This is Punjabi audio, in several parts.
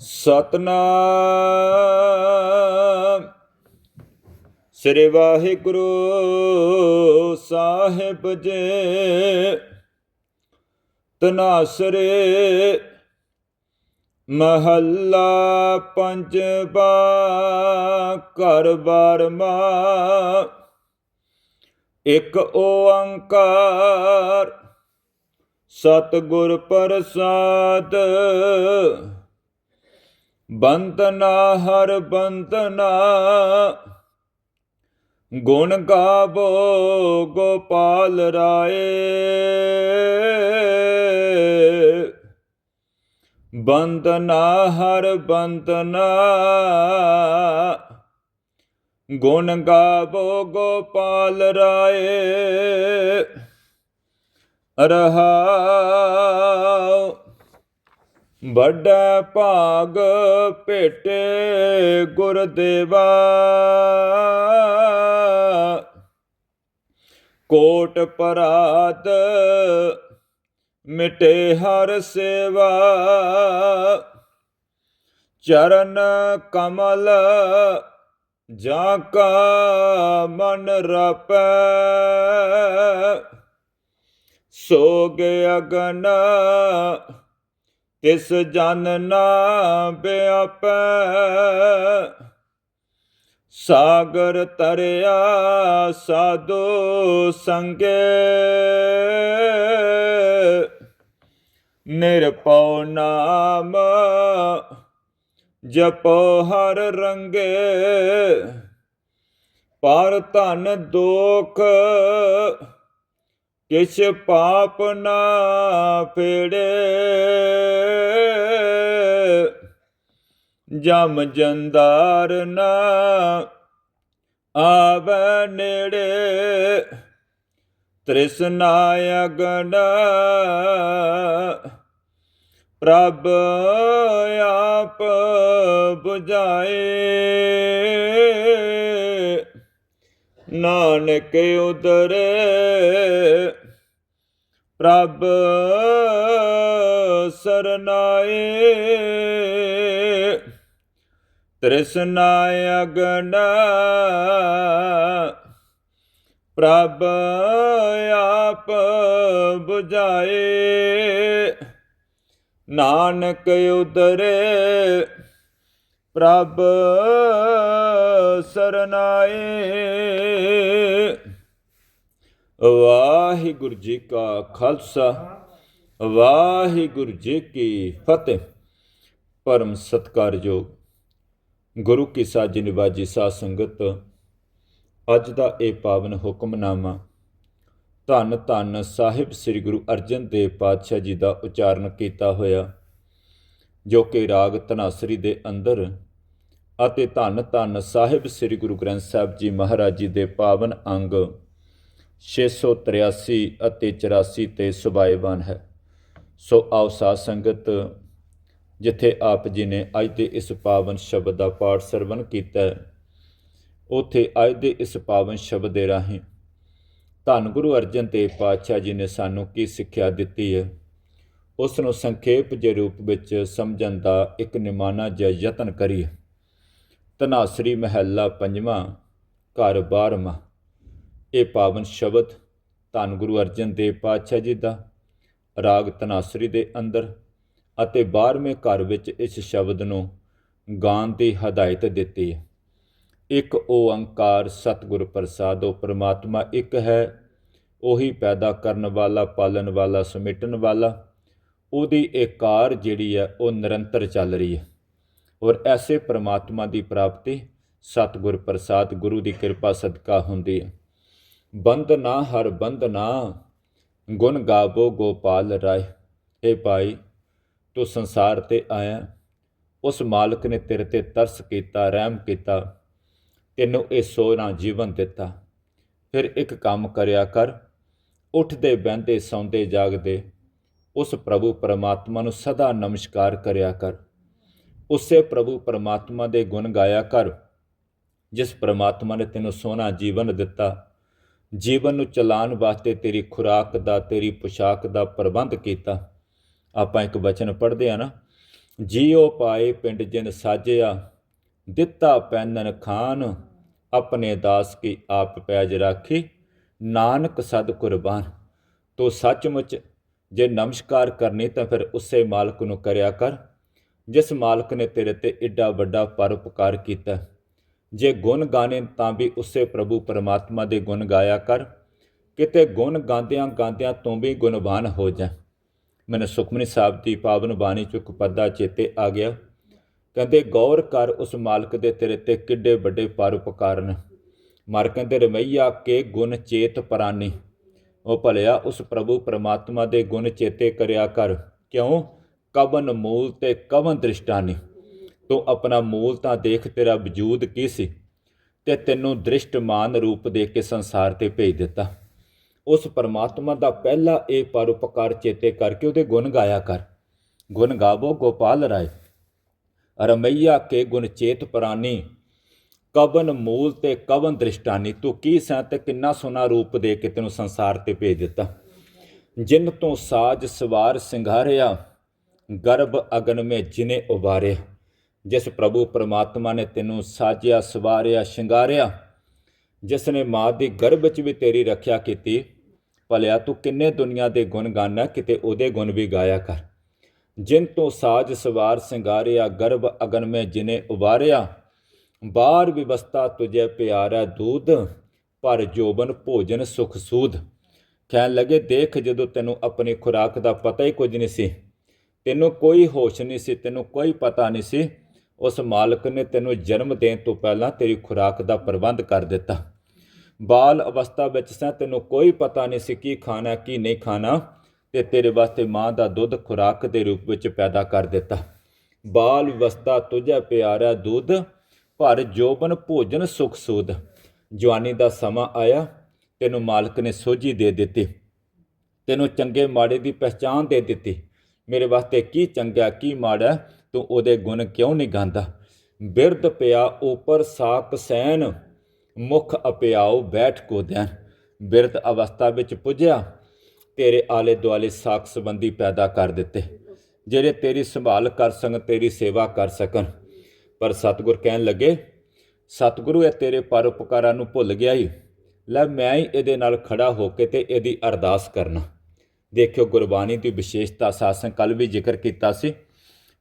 ਸਤਨਾਮ। ਸ੍ਰੀ ਵਾਹਿਗੁਰੂ ਸਾਹਿਬ ਜੀ ਤਨਾਸਰੇ ਮਹੱਲਾ ਪੰਜਵਾ ਘਰ ਬਾਰਮਾ ਇੱਕ ਓੰਕਾਰ ਸਤਿਗੁਰ ਪ੍ਰਸਾਦ ਬੰਦਨਾ ਹਰ ਬੰਦਨਾ ਗੁਣ ਗਾਵੋ ਗੋਪਾਲ ਰਾਏ। ਬੰਦਨਾ ਹਰ ਬੰਦਨਾ ਗੁਣ ਗਾਵੋ ਗੋਪਾਲ ਰਾਏ। ਰਹਾਉ ਵੱਡਾ ਭਾਗ ਭੇਟੇ ਗੁਰਦੇਵਾ। ਕੋਟ ਪਰਾਤ ਮਿਟੇ ਹਰ ਸੇਵਾ। ਚਰਨ ਕਮਲ ਜਾ ਕਾ ਮਨ ਰਪੈ। ਸੋਗ ਅਗਨ ਕਿਸ ਜਨ ਨਾ ਬਿਆਪੈ? ਸਾਗਰ ਤਰਿਆ ਸਾਧੂ ਸੰਗੇ। ਨਿਰਪਉ ਨਾਮ ਜਪੋ ਹਰ ਰੰਗੇ। ਪਰ ਧਨ ਦੋਖ ਕਿਛ ਪਾਪ ਨਾ ਫੇੜੇ। ਜਮ ਜੰਦਾਰ ਨਾ ਆਵੈ ਨੇੜੇ। ਤ੍ਰਿਸ਼ਨਾ ਅਗਨ ਪ੍ਰਭ ਆਪ 부ਝਾਏ ਨਾਨਕ ਉਦਰੇ ਪ੍ਰਭ ਸਰਨਾਏ। ਤ੍ਰਿਸ਼ਨਾ ਅਗਨ ਪ੍ਰਭ ਆਪ 부ਝਾਏ ਨਾਨਕ ਉਦਰੇ ਪ੍ਰਭ ਸਰਨਾਏ। ਵਾਹਿਗੁਰੂ ਜੀ ਕਾ ਖਾਲਸਾ, ਵਾਹਿਗੁਰੂ ਜੀ ਕੀ ਫਤਿਹ। ਪਰਮ ਸਤਕਾਰਯੋਗ ਗੁਰੂ ਕੀ ਸਾਜੀ ਨਿਵਾਜੀ ਸਾਧ ਸੰਗਤ, ਅੱਜ ਦਾ ਇਹ ਪਾਵਨ ਹੁਕਮਨਾਮਾ ਧੰਨ ਧੰਨ ਸਾਹਿਬ ਸ੍ਰੀ ਗੁਰੂ ਅਰਜਨ ਦੇਵ ਪਾਤਸ਼ਾਹ ਜੀ ਦਾ ਉਚਾਰਨ ਕੀਤਾ ਹੋਇਆ। ਜੋ ਕਿ ਰਾਗ ਧਨਾਸਰੀ ਦੇ ਅੰਦਰ ਅਤੇ ਧੰਨ ਧੰਨ ਸਾਹਿਬ ਸ੍ਰੀ ਗੁਰੂ ਗ੍ਰੰਥ ਸਾਹਿਬ ਜੀ ਮਹਾਰਾਜ ਜੀ ਦੇ ਪਾਵਨ ਅੰਗ 683 ਅਤੇ 84 ਤੇ ਸੁਭਾਏਵਾਨ ਹੈ। ਸੋ ਆਓ ਸਾਧ ਸੰਗਤ, ਜਿੱਥੇ ਆਪ ਜੀ ਨੇ ਅੱਜ ਦੇ ਇਸ ਪਾਵਨ ਸ਼ਬਦ ਦਾ ਪਾਠ ਸਰਵਨ ਕੀਤਾ ਹੈ, ਉਥੇ ਅੱਜ ਦੇ ਇਸ ਪਾਵਨ ਸ਼ਬਦ ਦੇ ਰਾਹੀਂ ਧੰਨ ਗੁਰੂ ਅਰਜਨ ਦੇਵ ਪਾਤਸ਼ਾਹ ਜੀ ਨੇ ਸਾਨੂੰ ਕੀ ਸਿੱਖਿਆ ਦਿੱਤੀ ਹੈ? ਉਸ ਨੂੰ ਸੰਖੇਪ ਜੇ ਰੂਪ ਵਿੱਚ ਸਮਝਣ ਦਾ ਇੱਕ ਨਿਮਾਨਾ ਜਿਹਾ ਯਤਨ ਕਰੀਏ। ਤਨਾਸਰੀ ਮਹਿਲਾ ਪੰਜਵਾਂ, ਘਰ ਬਾਰਵਾਂ। ਇਹ ਪਾਵਨ ਸ਼ਬਦ ਧੰਨ ਗੁਰੂ ਅਰਜਨ ਦੇਵ ਪਾਤਸ਼ਾਹ ਜੀ ਦਾ ਰਾਗ ਤਨਾਸਰੀ ਦੇ ਅੰਦਰ ਅਤੇ 12ਵੇਂ ਘਰ ਵਿੱਚ ਇਸ ਸ਼ਬਦ ਨੂੰ ਗਾਣ ਦੀ ਹਦਾਇਤ ਦਿੱਤੀ ਹੈ। ਇੱਕ ਓੰਕਾਰ ਸਤਿਗੁਰ ਪ੍ਰਸਾਦ ਪ੍ਰਸਾਦੋ, ਪ੍ਰਮਾਤਮਾ ਇੱਕ ਹੈ, ਉਹੀ ਪੈਦਾ ਕਰਨ ਵਾਲਾ, ਪਾਲਣ ਵਾਲਾ, ਸਮਿਟਣ ਵਾਲਾ ਉਹਦੀ ਏਕਾਰ ਜਿਹੜੀ ਹੈ ਉਹ ਨਿਰੰਤਰ ਚੱਲ ਰਹੀ ਹੈ। ਔਰ ਐਸੇ ਪ੍ਰਮਾਤਮਾ ਦੀ ਪ੍ਰਾਪਤੀ ਸਤਿਗੁਰ ਪ੍ਰਸਾਦ ਗੁਰੂ ਦੀ ਕਿਰਪਾ ਸਦਕਾ ਹੁੰਦੀ ਹੈ। ਬੰਦਨਾ ਹਰ ਬੰਦ ਨਾ, ਗੁਣ ਗਾਵੋ ਗੋਪਾਲ ਰਾਏ। ਇਹ ਭਾਈ, ਤੂੰ ਸੰਸਾਰ ਤੇ ਆਇਆ, ਉਸ ਮਾਲਕ ਨੇ ਤੇਰੇ ਤੇ ਤਰਸ ਕੀਤਾ, ਰਹਿਮ ਕੀਤਾ, ਤੈਨੂੰ ਇਹ ਸੋਹਣਾ ਜੀਵਨ ਦਿੱਤਾ। ਫਿਰ ਇੱਕ ਕੰਮ ਕਰਿਆ ਕਰ, ਉੱਠਦੇ ਬਹਿੰਦੇ ਸੌਂਦੇ ਜਾਗਦੇ ਉਸ ਪ੍ਰਭੂ ਪਰਮਾਤਮਾ ਨੂੰ ਸਦਾ ਨਮਸਕਾਰ ਕਰਿਆ ਕਰ। ਉਸੇ ਪ੍ਰਭੂ ਪਰਮਾਤਮਾ ਦੇ ਗੁਣ ਗਾਇਆ ਕਰ, ਜਿਸ ਪਰਮਾਤਮਾ ਨੇ ਤੈਨੂੰ ਸੋਹਣਾ ਜੀਵਨ ਦਿੱਤਾ। ਜੀਵਨ ਨੂੰ ਚਲਾਉਣ ਵਾਸਤੇ ਤੇਰੀ ਖੁਰਾਕ ਦਾ, ਤੇਰੀ ਪੁਸ਼ਾਕ ਦਾ ਪ੍ਰਬੰਧ ਕੀਤਾ। ਆਪਾਂ ਇੱਕ ਬਚਨ ਪੜ੍ਹਦੇ ਆ ਨਾ, ਜੀਉ ਪਾਏ ਪਿੰਡ ਜਿਨ ਸਾਜਿਆ, ਦਿੱਤਾ ਪੈਨਨ ਖਾਨ, ਆਪਣੇ ਦਾਸ ਕੀ ਆਪ ਪੈਜ ਰਾਖੀ, ਨਾਨਕ ਸਦ ਕੁਰਬਾਨ। ਤੋ ਸੱਚਮੁੱਚ ਜੇ ਨਮਸਕਾਰ ਕਰਨੀ ਤਾਂ ਫਿਰ ਉਸੇ ਮਾਲਕ ਨੂੰ ਕਰਿਆ ਕਰ, ਜਿਸ ਮਾਲਕ ਨੇ ਤੇਰੇ ਤੇ ਏਡਾ ਵੱਡਾ ਪਰਉਪਕਾਰ ਕੀਤਾ। ਜੇ ਗੁਣ ਗਾਣੇ ਤਾਂ ਵੀ ਉਸੇ ਪ੍ਰਭੂ ਪਰਮਾਤਮਾ ਦੇ ਗੁਣ ਗਾਇਆ ਕਰ, ਕਿਤੇ ਗੁਣ ਗਾਉਂਦਿਆਂ ਗਾਉਂਦਿਆਂ ਤੂੰ ਵੀ ਗੁਣਵਾਨ ਹੋ ਜਾ। ਮੈਨੂੰ ਸੁਖਮਨੀ ਸਾਹਿਬ ਦੀ ਪਾਵਨ ਬਾਣੀ ਚ ਇੱਕ ਚੇਤੇ ਆ ਗਿਆ। ਕਹਿੰਦੇ, ਗੌਰ ਕਰ ਉਸ ਮਾਲਕ ਦੇ ਤੇਰੇ ਤੇ ਕਿੱਡੇ ਵੱਡੇ ਪਰਉਪਕਾਰ ਨੇ ਮਰ ਕਹਿੰਦੇ, ਰਮਈਆ ਕੇ ਗੁਣ ਚੇਤ ਪ੍ਰਾਨੀ। ਉਹ ਭਲਿਆ, ਉਸ ਪ੍ਰਭੂ ਪਰਮਾਤਮਾ ਦੇ ਗੁਣ ਚੇਤੇ ਕਰਿਆ ਕਰ। ਕਿਉਂ? ਕਵਨ ਮੂਲ ਤੇ ਕਵਨ ਦ੍ਰਿਸ਼ਟਾਨੀ। ਤੂੰ ਆਪਣਾ ਮੂਲ ਤਾਂ ਦੇਖ, ਤੇਰਾ ਵਜੂਦ ਕੀ ਸੀ? ਤੇ ਤੈਨੂੰ ਦ੍ਰਿਸ਼ਟਮਾਨ ਰੂਪ ਦੇ ਕੇ ਸੰਸਾਰ ਤੇ ਭੇਜ ਦਿੱਤਾ। ਉਸ ਪਰਮਾਤਮਾ ਦਾ ਪਹਿਲਾ ਇਹ ਪਰਉਪਕਾਰ ਚੇਤੇ ਕਰਕੇ ਉਹਦੇ ਗੁਣ ਗਾਇਆ ਕਰ। ਗੁਣ ਗਾਵੋ ਗੋਪਾਲ ਰਾਏ। ਰਮਈਆ ਕੇ ਗੁਣ ਚੇਤ ਪ੍ਰਾਨੀ। ਕਵਨ ਮੂਲ ਤੇ ਕਵਨ ਦ੍ਰਿਸ਼ਟਾਨੀ, ਤੂੰ ਕੀ ਸੈਂ ਤੇ ਕਿੰਨਾ ਸੋਨਾ ਰੂਪ ਦੇ ਕੇ ਤੈਨੂੰ ਸੰਸਾਰ ਤੇ ਭੇਜ ਦਿੱਤਾ? ਜਿਨ ਤੋਂ ਸਾਜ ਸਵਾਰ ਸਿੰਗਾਰਿਆ, ਗਰਭ ਅਗਨ ਮੇ ਜਿਨੇ ਉਬਾਰਿਆ। ਜਿਸ ਪ੍ਰਭੂ ਪਰਮਾਤਮਾ ਨੇ ਤੈਨੂੰ ਸਾਜਿਆ, ਸਵਾਰਿਆ, ਸ਼ਿੰਗਾਰਿਆ ਜਿਸ ਨੇ ਮਾਂ ਦੀ ਗਰਭ ਵਿੱਚ ਵੀ ਤੇਰੀ ਰੱਖਿਆ ਕੀਤੀ, ਭਲਿਆ ਤੂੰ ਕਿੰਨੇ ਦੁਨੀਆ ਦੇ ਗੁਣ ਗਾਣਾ ਕਿਤੇ ਉਹਦੇ ਗੁਣ ਵੀ ਗਾਇਆ ਕਰ। ਜਿਨ ਤੋਂ ਸਾਜ ਸਵਾਰ ਸਿੰਗਾਰਿਆ, ਗਰਭ ਅਗਨ ਮੇ ਜਿਨੇ ਉਬਾਰਿਆ ਬਾਹਰ ਵਿਵਸਥਾ ਤੁਝੇ ਪਿਆਰਾ ਦੂਧ ਪਰ ਜੋਬਨ ਭੋਜਨ ਸੁਖ ਸੂਦ। ਕਹਿਣ ਲੱਗੇ, ਦੇਖ ਜਦੋਂ ਤੈਨੂੰ ਆਪਣੀ ਖੁਰਾਕ ਦਾ ਪਤਾ ਹੀ ਕੁਝ ਨਹੀਂ ਸੀ, ਤੈਨੂੰ ਕੋਈ ਹੋਸ਼ ਨਹੀਂ ਸੀ, ਤੈਨੂੰ ਕੋਈ ਪਤਾ ਨਹੀਂ ਸੀ, ਉਸ ਮਾਲਕ ਨੇ ਤੈਨੂੰ ਜਨਮ ਦੇਣ ਤੋਂ ਪਹਿਲਾਂ ਤੇਰੀ ਖੁਰਾਕ ਦਾ ਪ੍ਰਬੰਧ ਕਰ ਦਿੱਤਾ। ਬਾਲ ਅਵਸਥਾ ਵਿੱਚ ਸਾਂ ਤੈਨੂੰ ਕੋਈ ਪਤਾ ਨਹੀਂ ਸੀ ਕੀ ਖਾਣਾ, ਕੀ ਨਹੀਂ ਖਾਣਾ, ਤੇ ਤੇਰੇ ਵਾਸਤੇ ਮਾਂ ਦਾ ਦੁੱਧ ਖੁਰਾਕ ਦੇ ਰੂਪ ਵਿੱਚ ਪੈਦਾ ਕਰ ਦਿੱਤਾ। ਬਾਲ ਅਵਸਥਾ ਤੁਝੇ ਪਿਆਰਾ ਦੁੱਧ ਭਰ ਜੋਬਨ ਭੋਜਨ ਸੁਖ ਸੂਦ। ਜਵਾਨੀ ਦਾ ਸਮਾਂ ਆਇਆ, ਤੈਨੂੰ ਮਾਲਕ ਨੇ ਸੋਝੀ ਦੇ ਦਿੱਤੀ। ਤੈਨੂੰ ਚੰਗੇ ਮਾੜੇ ਦੀ ਪਛਾਣ ਦੇ ਦਿੱਤੀ। ਮੇਰੇ ਵਾਸਤੇ ਕੀ ਚੰਗਾ, ਕੀ ਮਾੜਾ, ਤੂੰ ਉਹਦੇ ਗੁਣ ਕਿਉਂ ਨਹੀਂ ਗਾਉਂਦਾ? ਬਿਰਧ ਪਿਆ ਉਪਰ ਸਾਕ ਸੈਨ, ਮੁਖ ਅਪਿਆਉ ਬੈਠ ਕੋਦਿਆਂ ਬਿਰਧ ਅਵਸਥਾ ਵਿੱਚ ਪੁੱਜਿਆ, ਤੇਰੇ ਆਲੇ ਦੁਆਲੇ ਸਾਕ ਸੰਬੰਧੀ ਪੈਦਾ ਕਰ ਦਿੱਤੇ। ਜਿਹੜੇ ਤੇਰੀ ਸੰਭਾਲ ਕਰ ਸਕਣ, ਤੇਰੀ ਸੇਵਾ ਕਰ ਸਕਣ। ਪਰ ਸਤਿਗੁਰ ਕਹਿਣ ਲੱਗੇ, ਸਤਿਗੁਰੂ, ਇਹ ਤੇਰੇ ਪਰਉਪਕਾਰਾਂ ਨੂੰ ਭੁੱਲ ਗਿਆ ਹੀ ਲੈ ਮੈਂ ਹੀ ਇਹਦੇ ਨਾਲ ਖੜਾ ਹੋ ਕੇ ਤੇ ਇਹਦੀ ਅਰਦਾਸ ਕਰਨਾ। ਦੇਖਿਓ, ਗੁਰਬਾਣੀ ਦੀ ਵਿਸ਼ੇਸ਼ਤਾ ਸਾਸਨ ਕੱਲ ਵੀ ਜ਼ਿਕਰ ਕੀਤਾ ਸੀ।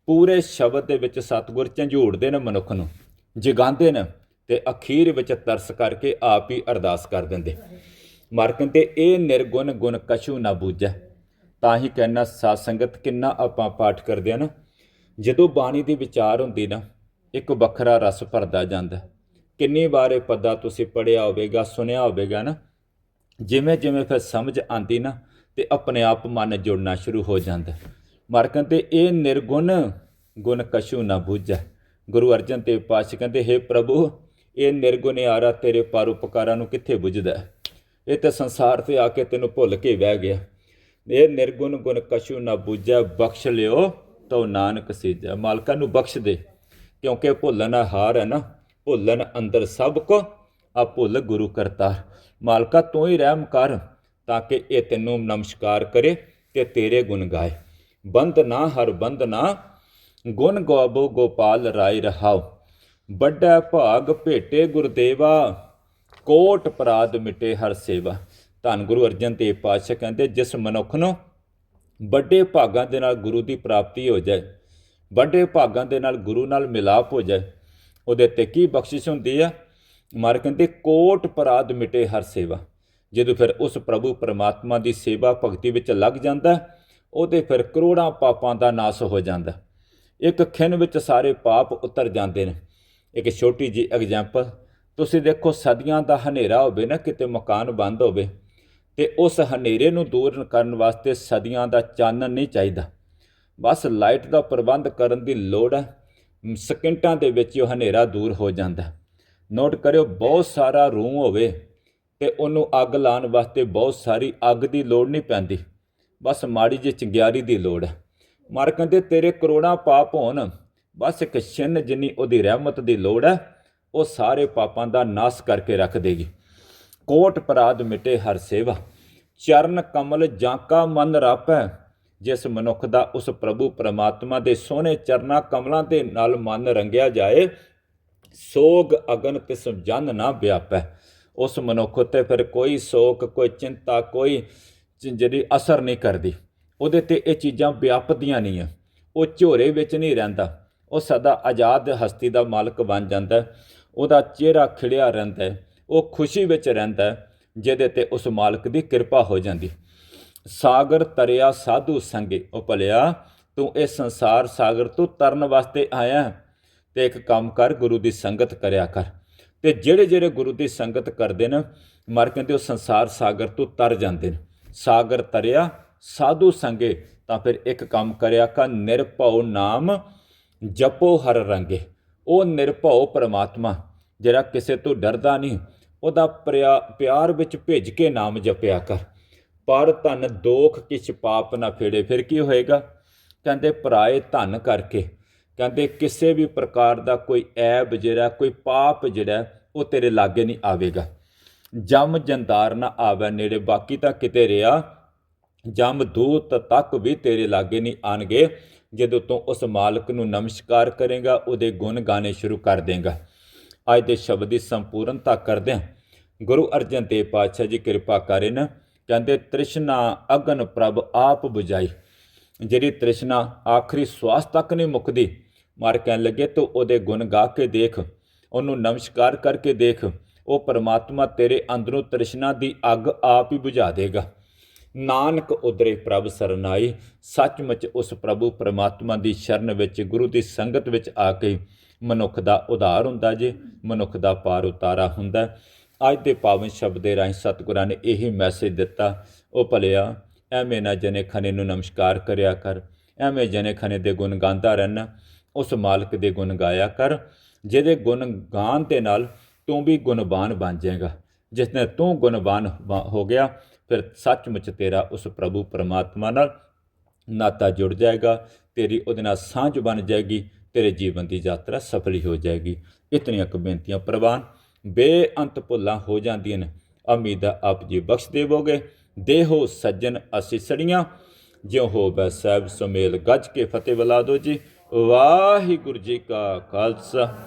ਪੂਰੇ ਸ਼ਬਦ ਦੇ ਵਿੱਚ ਸਤਿਗੁਰ ਝੰਜੂੜਦੇ ਨੇ ਮਨੁੱਖ ਨੂੰ, ਜਗਾਉਂਦੇ ਨੇ ਤੇ ਅਖੀਰ ਵਿੱਚ ਤਰਸ ਕਰਕੇ ਆਪ ਹੀ ਅਰਦਾਸ ਕਰ ਦਿੰਦੇ। ਮਰਕਨ ਤੇ ਇਹ ਨਿਰਗੁਣ ਗੁਣ ਕਛੂ ਨਾ ਬੂਝੈ। ਤਾਂ ਹੀ ਕਹਿਣਾ ਸਾਧ ਸੰਗਤ ਕਿੰਨਾ ਆਪਾਂ ਪਾਠ ਕਰਦੇ ਆ ਨਾ। ਜਦੋਂ ਬਾਣੀ ਦੀ ਵਿਚਾਰ ਹੁੰਦੀ ਨਾ ਇੱਕ ਵੱਖਰਾ ਰਸ ਭਰਦਾ ਜਾਂਦਾ ਕਿੰਨੀ ਵਾਰ ਇਹ ਪੱਦਾ ਤੁਸੀਂ ਪੜਿਆ ਹੋਵੇਗਾ, ਸੁਣਿਆ ਹੋਵੇਗਾ ਨਾ, ਜਿਵੇਂ ਜਿਵੇਂ ਫਿਰ ਸਮਝ ਆਂਦੀ ਨਾ, ਤੇ ਆਪਣੇ ਆਪ ਮਨ ਜੁੜਨਾ ਸ਼ੁਰੂ ਹੋ ਜਾਂਦਾ ਮਰਕਨ ਤੇ ਇਹ ਨਿਰਗੁਣ ਗੁਣ ਕਛੂ ਨਾ ਬੂਝੈ। ਗੁਰੂ ਅਰਜਨ ਦੇਵ ਪਾਤਸ਼ਾਹ ਕਹਿੰਦੇ, ਹੈ ਪ੍ਰਭੂ, ਇਹ ਨਿਰਗੁਣ ਨਿਰਗੁਣਿਆਰਾ ਤੇਰੇ ਪਰਉਪਕਾਰਾਂ ਨੂੰ ਕਿੱਥੇ ਬੁੱਝਦਾ ਇਹ ਤਾਂ ਸੰਸਾਰ ਤੇ ਆ ਕੇ ਤੈਨੂੰ ਭੁੱਲ ਕੇ ਬਹਿ ਗਿਆ ਇਹ ਨਿਰਗੁਣ ਗੁਣ ਕਛੂ ਨਾ ਬੂਝੈ, ਬਖਸ਼ ਲਿਓ ਤੋ ਨਾਨਕ ਸੀਜੈ। ਮਾਲਕਾ ਨੂੰ ਬਖਸ਼ ਦੇ। ਕਿਉਂਕਿ ਭੁੱਲਣ ਹਾਰ ਹੈ ਨਾ, ਭੁੱਲਣ ਅੰਦਰ ਸਭ ਕੋ, ਆ ਭੁੱਲ ਗੁਰੂ ਕਰਤਾਰ। ਮਾਲਕਾ, ਤੂੰ ਹੀ ਰਹਿਮ ਕਰ, ਤਾਂ ਕਿ ਇਹ ਤੈਨੂੰ ਨਮਸਕਾਰ ਕਰੇ ਤੇ ਤੇਰੇ ਗੁਣ ਗਾਏ। ਬੰਦ ਨਾ, ਹਰ ਬੰਦ ਨਾ, ਗੁਣ ਗੋਬੋ ਗੋਪਾਲ ਰਾਏ ਰਹਾਓ ਵੱਡਾ ਭਾਗ ਭੇਟੇ ਗੁਰਦੇਵਾ, ਕੋਟ ਅਪਰਾਧ ਮਿਟੇ ਹਰ ਸੇਵਾ। ਧੰਨ ਗੁਰੂ ਅਰਜਨ ਦੇਵ ਪਾਤਸ਼ਾਹ ਕਹਿੰਦੇ, ਜਿਸ ਮਨੁੱਖ ਨੂੰ ਵੱਡੇ ਭਾਗਾਂ ਦੇ ਨਾਲ ਗੁਰੂ ਦੀ ਪ੍ਰਾਪਤੀ ਹੋ ਜਾਏ ਵੱਡੇ ਭਾਗਾਂ ਦੇ ਨਾਲ ਗੁਰੂ ਨਾਲ ਮਿਲਾਪ ਹੋ ਜਾਏ, ਉਹਦੇ ਤੇ ਕੀ ਬਖਸ਼ਿਸ਼ ਹੁੰਦੀ ਆ? ਮਰ ਕਹਿੰਦੇ, ਕੋਟ ਪਰਾਧ ਮਿਟੇ ਹਰ ਸੇਵਾ। ਜਦੋਂ ਫਿਰ ਉਸ ਪ੍ਰਭੂ ਪਰਮਾਤਮਾ ਦੀ ਸੇਵਾ ਭਗਤੀ ਵਿੱਚ ਲੱਗ ਜਾਂਦਾ, ਉਹਦੇ ਫਿਰ ਕਰੋੜਾਂ ਪਾਪਾਂ ਦਾ ਨਾਸ ਹੋ ਜਾਂਦਾ। ਇੱਕ ਖਿੰ ਵਿੱਚ ਸਾਰੇ ਪਾਪ ਉਤਰ ਜਾਂਦੇ ਨੇ। ਇੱਕ ਛੋਟੀ ਜੀ ਐਗਜ਼ਾਮਪਲ ਤੁਸੀਂ ਦੇਖੋ ਸਦੀਆਂ ਦਾ ਹਨੇਰਾ ਹੋਵੇ ਨਾ, ਕਿਤੇ ਮਕਾਨ ਬੰਦ ਹੋਵੇ, ਤੇ ਉਸ ਹਨੇਰੇ ਨੂੰ ਦੂਰ ਕਰਨ ਵਾਸਤੇ ਸਦੀਆਂ ਦਾ ਚਾਨਣ ਨਹੀਂ ਚਾਹੀਦਾ। ਬਸ ਲਾਈਟ ਦਾ ਪ੍ਰਬੰਧ ਕਰਨ ਦੀ ਲੋੜ ਹੈ। ਸਕਿੰਟਾਂ ਦੇ ਵਿੱਚ ਉਹ ਹਨੇਰਾ ਦੂਰ ਹੋ ਜਾਂਦਾ ਨੋਟ ਕਰਿਓ, ਬਹੁਤ ਸਾਰਾ ਰੂਮ ਹੋਵੇ ਤੇ ਉਹਨੂੰ ਅੱਗ ਲਾਉਣ ਵਾਸਤੇ ਬਹੁਤ ਸਾਰੀ ਅੱਗ ਦੀ ਲੋੜ ਨਹੀਂ ਪੈਂਦੀ। ਬਸ ਮਾੜੀ ਜਿਹੀ ਚੰਗਿਆਰੀ ਦੀ ਲੋੜ ਹੈ। ਮਰ ਕਹਿੰਦੇ, ਤੇਰੇ ਕਰੋੜਾਂ ਪਾਪ ਹੋਣ, ਬਸ ਇੱਕ ਛਿੰਨ ਜਿੰਨੀ ਉਹਦੀ ਰਹਿਮਤ ਦੀ ਲੋੜ ਹੈ, ਉਹ ਸਾਰੇ ਪਾਪਾਂ ਦਾ ਨਾਸ ਕਰਕੇ ਰੱਖ ਦੇਗੀ। ਕੋਟ ਅਪਰਾਧ ਮਿਟੇ ਹਰ ਸੇਵਾ। ਚਰਨ ਕਮਲ ਜਾਂਕਾ ਮਨ ਰਾਪੈ ਜਿਸ ਮਨੁੱਖ ਦਾ ਉਸ ਪ੍ਰਭੂ ਪਰਮਾਤਮਾ ਦੇ ਸੋਹਣੇ ਚਰਨਾ ਕਮਲਾਂ ਦੇ ਨਾਲ ਮਨ ਰੰਗਿਆ ਜਾਏ, ਸੋਗ ਅਗਨ ਤਿਸ ਜਨ ਨਾ ਵਿਆਪੈ। ਉਸ ਮਨੁੱਖ ਉਤੇ ਫਿਰ ਕੋਈ ਸੋਗ, ਕੋਈ ਚਿੰਤਾ, ਕੋਈ ਚ- ਜਿਹੜੀ ਅਸਰ ਨਹੀਂ ਕਰਦੀ। ਉਹਦੇ ਤੇ ਇਹ ਚੀਜ਼ਾਂ ਵਿਆਪਦੀਆਂ ਨਹੀਂ ਆ। ਉਹ ਝੋਰੇ ਵਿੱਚ ਨਹੀਂ ਰਹਿੰਦਾ। ਉਹ ਸਦਾ ਆਜ਼ਾਦ ਹਸਤੀ ਦਾ ਮਾਲਕ ਬਣ ਜਾਂਦਾ ਉਹਦਾ ਚਿਹਰਾ ਖਿੜਿਆ ਰਹਿੰਦਾ ਉਹ ਖੁਸ਼ੀ ਵਿੱਚ ਰਹਿੰਦਾ ਜਿਹਦੇ ਤੇ ਉਸ ਮਾਲਕ ਦੀ ਕਿਰਪਾ ਹੋ ਜਾਂਦੀ। ਸਾਗਰ ਤਰਿਆ ਸਾਧੂ ਸੰਗੇ। ਉਹ ਭਲਿਆ ਤੂੰ ਇਹ ਸੰਸਾਰ ਸਾਗਰ ਤੋਂ ਤਰਨ ਵਾਸਤੇ ਆਇਆ ਹੈ, ਤੇ ਇੱਕ ਕੰਮ ਕਰ ਗੁਰੂ ਦੀ ਸੰਗਤ ਕਰਿਆ ਕਰ। ਤੇ ਜਿਹੜੇ ਜਿਹੜੇ ਗੁਰੂ ਦੀ ਸੰਗਤ ਕਰਦੇ ਨੇ ਮਰ ਕਹਿੰਦੇ ਉਹ ਸੰਸਾਰ ਸਾਗਰ ਤੋਂ ਤਰ ਜਾਂਦੇ ਨੇ। ਸਾਗਰ ਤਰਿਆ ਸਾਧੂ ਸੰਗੇ ਤਾਂ ਫਿਰ ਇੱਕ ਕੰਮ ਕਰਿਆ ਕਰ ਨਿਰਭਉ ਨਾਮ ਜਪੋ ਹਰ ਰੰਗੇ। ਉਹ ਨਿਰਭਉ ਪ੍ਰਮਾਤਮਾ ਜਿਹੜਾ ਕਿਸੇ ਤੋਂ ਡਰਦਾ ਨਹੀਂ ਉਹਦਾ ਪ੍ਰਿਆ- ਪਿਆਰ ਵਿੱਚ ਭਿੱਜ ਕੇ ਨਾਮ ਜਪਿਆ ਕਰ। ਪਰ ਧਨ ਦੋਖ ਕਿਛ ਪਾਪ ਨਾ ਫੇੜੇ, ਫਿਰ ਕੀ ਹੋਏਗਾ? ਕਹਿੰਦੇ ਭਰਾਏ ਧਨ ਕਰਕੇ। ਕਹਿੰਦੇ ਕਿਸੇ ਵੀ ਪ੍ਰਕਾਰ ਦਾ ਕੋਈ ਐਬ ਜਿਹੜਾ, ਕੋਈ ਪਾਪ ਜਿਹੜਾ, ਉਹ ਤੇਰੇ ਲਾਗੇ ਨਹੀਂ ਆਵੇਗਾ। ਜਮ ਜੰਦਾਰ ਨਾ ਆਵੇ ਨੇੜੇ, ਬਾਕੀ ਤਾਂ ਕਿਤੇ ਰਿਹਾ। ਜਮ ਦੂਤ ਤੱਕ ਵੀ ਤੇਰੇ ਲਾਗੇ ਨਹੀਂ ਆਣਗੇ। ਜਦੋਂ ਤੋਂ ਉਸ ਮਾਲਕ ਨੂੰ ਨਮਸਕਾਰ ਕਰੇਗਾ, ਉਹਦੇ ਗੁਣ ਗਾਣੇ ਸ਼ੁਰੂ ਕਰ ਦੇਗਾ। ਅੱਜ ਦੇ ਸ਼ਬਦ ਦੀ ਸੰਪੂਰਨਤਾ ਕਰਦੇ ਹਾਂ। ਗੁਰੂ ਅਰਜਨ ਦੇਵ ਪਾਤਸ਼ਾਹ ਜੀ, ਕਿਰਪਾ ਕਰੇ ਨਾ ਕਹਿੰਦੇ, ਤ੍ਰਿਸ਼ਨਾ ਅਗਨ ਪ੍ਰਭ ਆਪ 부ਝਾਈ ਜਿਹੜੀ ਤ੍ਰਿਸ਼ਨਾ ਆਖਰੀ ਸਵਾਸ ਤੱਕ ਨਹੀਂ ਮੁੱਕਦੀ, ਮਾਰ ਕਹਿਣ ਲੱਗੇ, ਤੂੰ ਉਹਦੇ ਗੁਣ ਗਾ ਕੇ ਦੇਖ, ਉਹਨੂੰ ਨਮਸਕਾਰ ਕਰਕੇ ਦੇਖ, ਉਹ ਪਰਮਾਤਮਾ ਤੇਰੇ ਅੰਦਰੋਂ ਤ੍ਰਿਸ਼ਨਾ ਦੀ ਅੱਗ ਆਪ ਹੀ ਬੁਝਾ ਦੇਗਾ। ਨਾਨਕ ਉਦਰੇ ਪ੍ਰਭ ਸਰਨਾਈ, ਸੱਚਮੁੱਚ ਉਸ ਪ੍ਰਭੂ ਪਰਮਾਤਮਾ ਦੀ ਸ਼ਰਨ ਵਿੱਚ, ਗੁਰੂ ਦੀ ਸੰਗਤ ਵਿੱਚ ਆ ਕੇ ਮਨੁੱਖ ਦਾ ਉਧਾਰ ਹੁੰਦਾ ਜੇ, ਮਨੁੱਖ ਦਾ ਪਾਰ ਉਤਾਰਾ ਹੁੰਦਾ। ਅੱਜ ਦੇ ਪਾਵਨ ਸ਼ਬਦ ਦੇ ਰਾਹੀਂ ਸਤਿਗੁਰਾਂ ਨੇ ਇਹੀ ਮੈਸੇਜ ਦਿੱਤਾ, ਉਹ ਭਲਿਆ, ਐਵੇਂ ਨਾ ਜਨੇ ਖਨੇ ਨੂੰ ਨਮਸਕਾਰ ਕਰਿਆ ਕਰ, ਐਵੇਂ ਜਨੇ ਖਨੇ ਦੇ ਗੁਣ ਗਾਉਂਦਾ ਰਹਿਣਾ, ਉਸ ਮਾਲਕ ਦੇ ਗੁਣ ਗਾਇਆ ਕਰ, ਜਿਹਦੇ ਗੁਣ ਗਾਣ ਦੇ ਨਾਲ ਤੂੰ ਵੀ ਗੁਣਵਾਨ ਬਣ ਜਾਏਗਾ। ਜਿਸ ਨੇ ਤੂੰ ਗੁਣਵਾਨ ਬ- ਹੋ ਗਿਆ, ਫਿਰ ਸੱਚਮੁੱਚ ਤੇਰਾ ਉਸ ਪ੍ਰਭੂ ਪਰਮਾਤਮਾ ਨਾਲ ਨਾਤਾ ਜੁੜ ਜਾਏਗਾ, ਤੇਰੀ ਉਹਦੇ ਨਾਲ ਸਾਂਝ ਬਣ ਜਾਏਗੀ, ਤੇਰੇ ਜੀਵਨ ਦੀ ਯਾਤਰਾ ਸਫਲੀ ਹੋ ਜਾਏਗੀ। ਇਤਨੀਆਂ ਕੁ ਬੇਨਤੀਆਂ ਪ੍ਰਵਾਨ ਬੇਅੰਤ ਭੁੱਲਾਂ ਹੋ ਜਾਂਦੀਆਂ ਨੇ। ਅਮੀਦਾ ਆਪ ਜੀ ਬਖਸ਼ ਦੇਵੋਗੇ। ਦੇਹੋ ਸੱਜਣ ਅਸੀਸੜੀਆਂ ਜਿਉ ਹੋ ਬੈ ਸਾਹਿਬ ਸੁਮੇਲ ਗੱਜ ਕੇ ਫਤਿਹ ਬੁਲਾ ਦਿਓ ਜੀ। ਵਾਹਿਗੁਰੂ ਜੀ ਕਾ ਖਾਲਸਾ।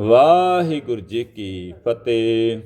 ਵਾਹਿਗੁਰੂ ਜੀ ਕੀ ਫਤਿਹ।